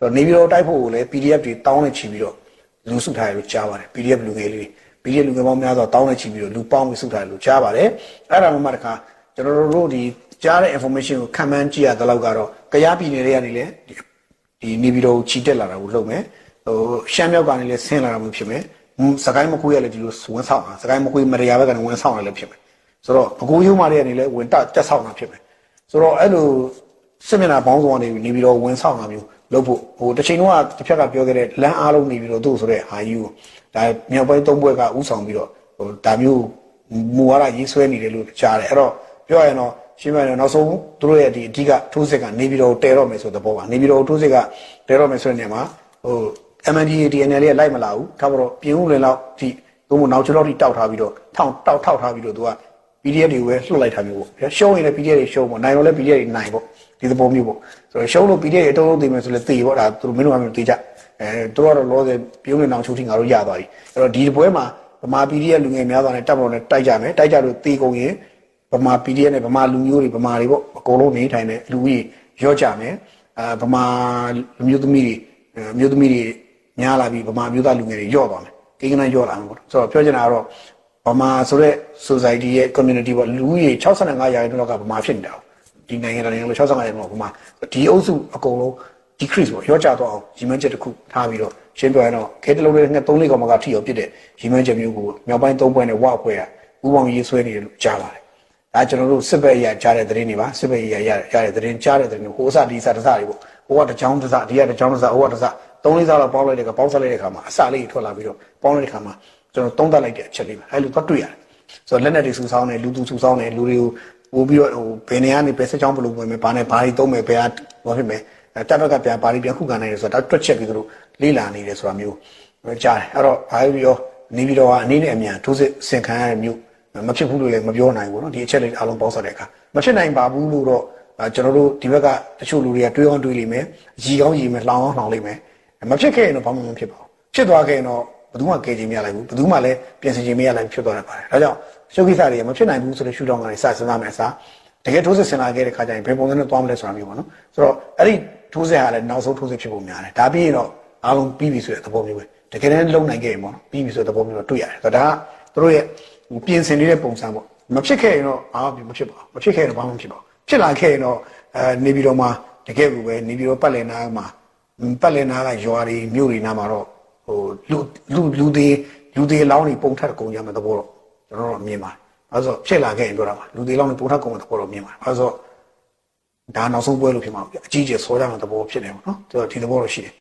တော့နေပြည်တော်တိုက်ဖို့ကိုလည်း PDF တွေတောင်းနေချီပြီးတော့လူစုထားတယ်လို့ကြားပါတယ် PDF လူငယ်လေးတွေ PDF လူငယ်ပေါင်းများစွာတောင်းနေချီပြီးတော့လူပေါင်းပြီးစုထားတယ်လို့ကြားပါတယ်အဲ့ဒါမှမှတခါကျွန်တော်တို့ဒီကြားတဲ့ information ကိုခံမှန်းကြည့်ရတဲ့လောက်ကတော့ကရားပြည်နယ်တွေကနေလည်းဒီနေပြည်တော်ကိုချီတက်လာတာကိုလုပ်မယ်ဟိုရှမ်းမြောက်ကနေလည်းဆင်းလာတာမျိုးဖြစ်မယ်စကိုင်းမကွေးရလည်းဒီလိုဝန်ဆောင်တာစကိုင်းမကွေးမရရဘက်ကနေဝန်ဆောင်ရလည်းဖြစ်မယ်ဆိုတော့ဘကိုးရုံးမာတွေကနေလည်းဝင်တက်တက်ဆောင်တာဖြစ်မယ်ဆိုတော့အဲ့လိုစစ်မျက်နှာဘောင်းဆောင်ကနေနေပြီးတော့ဝန်ဆောင်တာမျိုး လုပ်ဖို့ဟိုတစ်ချိန်တော့တစ်ဖြက်ကပြောခဲ့တဲ့လမ်းအားလုံးနေပြီးတော့သူ့ဆိုတဲ့ဟာယူဒါမြောက်ပိုင်းသုံးဘွဲကဥဆောင်ပြီးတော့ဟိုဒါမျိုးမူဝါဒရေးဆွဲနေတယ်လို့ကြားတယ်အဲ့တော့ပြောရရင်တော့ရှင်းပြရင်နောက်ဆုံးသူတို့ရဲ့ဒီအဓိကထိုးစစ်ကနေပြီးတော့တဲတော့မယ်ဆိုတဲ့ဘောပါနေပြီးတော့ထိုးစစ်ကတဲတော့မယ်ဆိုတဲ့နေရာမှာဟို MNDA DNL လေးလိုက်မလာဘူးထားတော့ပြင်းဦးလင်လောက်ဒီသူ့မနောက်ချလောက်ထိတောက်ထားပြီးတော့ထောင်တောက်ထောက်ထားပြီးတော့သူက PDF တွေပဲလှုပ်လိုက်တာမျိုးပေါ့ရှုံးရင်လည်း PDF တွေရှုံးပေါ့နိုင်တော့လည်း PDF တွေနိုင်ပေါ့ဒီသဘောမျိုးပေါ့ဆိုတော့ရှုံးလို့ PDF တွေအတုံးလုံးသိမယ်ဆိုလည်းသိပေါ့ဒါသူတို့မင်းတို့ကမျိုးသိကြအဲသူတို့ကတော့လောဆယ်ပြုံးနေအောင်ချိုးထိငါတို့ရသွားပြီအဲ့တော့ဒီပွဲမှာဗမာ PDF လူငယ်များစွာနဲ့တပ်မတော်နဲ့တိုက်ကြမယ်တိုက်ကြလို့ตีကုန်ရင်ဗမာ PDF နဲ့ဗမာလူမျိုးတွေဗမာတွေပေါ့အကုန်လုံးနေထိုင်တဲ့လူကြီးရော့ကြမယ်အဲဗမာလူမျိုးသမီးတွေမျိုးသမီးတွေများလာပြီးဗမာမျိုးသားလူငယ်တွေရော့သွားမယ်ကိန်းကနန်းရော့လာမှာပေါ့ဆိုတော့ပြောချင်တာကတော့ ဗမာဆိုတဲ့ society ရဲ့ community ပေါ့လူကြီး65ရာခိုင်နှုန်းလောက်ကဗမာဖြစ်နေတာဒီနိုင်ငံတော်နိုင်ငံလို့65ရာခိုင်နှုန်းကဗမာဒီအုပ်စုအကုန်လုံး decrease ပေါ့ရော့ကျသွားအောင်ရည်မှန်းချက်တစ်ခုထားပြီးတော့ရှင်းပြရင်တော့ခဲတလုံးလေးငှက်3လေးကောင်မကထိအောင်ပြစ်တဲ့ရည်မှန်းချက်မျိုးကိုမြောက်ပိုင်း3ပွဲနဲ့ဝအဖွဲ့ကဥပောင်ရေးဆွဲနေတယ်လို့ကြားပါတယ်ဒါကျွန်တော်တို့စစ်ဘက်အရာကြားတဲ့သတင်းတွေပါစစ်ဘက်အရာရရတဲ့သတင်းကြားတဲ့သတင်းတွေဟိုအစဒီအစတစတွေပေါ့ဟိုကတကြောင်တစဒီကတကြောင်တစဟိုကတစသုံးလေးစားတော့ပေါင်းလိုက်တဲ့ကပေါင်းဆက်လိုက်တဲ့ခါမှာအစလေးထွက်လာပြီးတော့ပေါင်းလိုက်တဲ့ခါမှာ ကျွန်တော်သုံးသပ်လိုက်တဲ့အချက်လေးပါအဲလိုသွားတွေ့ရတယ်ဆိုတော့လက်နက်တွေစုဆောင်းတယ်လူသူစုဆောင်းတယ်လူတွေကိုပို့ပြီးတော့ဟိုဘယ်နေရာနေဘယ်ဆက်ချောင်းဘလို့ဝင်မယ်ဘာနဲ့ဘာတွေသုံးမယ်ဘယ်ဟာဘာဖြစ်မယ်တပ်ဘက်ကပြန်ပါလိပြန်ခုခံနိုင်တယ်ဆိုတာတွက်ချက်ပြီးသူတို့လေးလာနေတယ်ဆိုတာမျိုးကြားတယ်အဲ့တော့ဘာလို့ပြောနေပြီးတော့အနေနဲ့အမြန်ထိုးစစ်ဆင်ခံရတဲ့မျိုးမဖြစ်ဘူးလို့လည်းမပြောနိုင်ဘူးเนาะဒီအချက်လေးအားလုံးပေါင်းစပ်တဲ့အခါမဖြစ်နိုင်ပါဘူးလို့တော့ကျွန်တော်တို့ဒီဘက်ကတချို့လူတွေကတွေးအောင်တွေးလိမ့်မယ်ရီကောင်းရီမယ်လှောင်အောင်လှောင်လိမ့်မယ်မဖြစ်ခဲ့ရင်တော့ဘာမှမဖြစ်ပါဘူးဖြစ်သွားခဲ့ရင်တော့ ဘယ်သူမှကယ်ချင်မရလိုက်ဘူးဘယ်သူမှလည်းပြင်ဆင်ချင်မရလိုက်ဖြစ်သွားတတ်ပါတယ်ဒါကြောင့်ရှုပ်ကိစ္စတွေမဖြစ်နိုင်ဘူးဆိုတဲ့ရှုထောင့်ကနေစစဉ်းစားမယ်အစားတကယ်ထိုးစစ်ဆင်လာခဲ့တဲ့ခါကျရင်ဘယ်ပုံစံနဲ့သွားမလဲဆိုတာမျိုးပေါ့နော်ဆိုတော့အဲ့ဒီထိုးစစ်ဟာလည်းနောက်ဆုံးထိုးစစ်ဖြစ်ဖို့များတယ်ဒါပြီးရင်တော့အားလုံးပြီးပြီဆိုတဲ့သဘောမျိုးပဲတကယ်တမ်းလုံနိုင်ခဲ့ရင်ပေါ့နော်ပြီးပြီဆိုတဲ့သဘောမျိုးတော့တွေ့ရတယ်ဆိုတော့ဒါကသူတို့ရဲ့ပြင်ဆင်နေတဲ့ပုံစံပေါ့မဖြစ်ခဲ့ရင်တော့အာမဖြစ်ပါဘူးမဖြစ်ခဲ့ရင်တော့ဘာမှမဖြစ်ပါဘူးဖြစ်လာခဲ့ရင်တော့အဲနေပြည်တော်မှာတကယ်ကိုပဲနေပြည်တော်ပတ်လည်နာမှာပတ်လည်နာကရွာတွေမြို့တွေနာမှာတော့ ဟိုလူလူလူတွေလူတွေလောင်းတွေပုံထက်ကုန်ကြမယ်သဘောတော့ကျွန်တော်တို့မြင်ပါတယ်အဲဆိုဖြစ်လာခဲ့ရင်ပြောတာပါလူတွေလောင်းတွေပုံထက်ကုန်မယ်သဘောတော့မြင်ပါတယ်အဲဆိုဒါနောက်ဆုံးပွဲလို့ဖြစ်မှာပေါ့အကြီးကျယ်ဆောကြမှာသဘောဖြစ်နေပါတော့ဒီသဘောတော့ရှိတယ်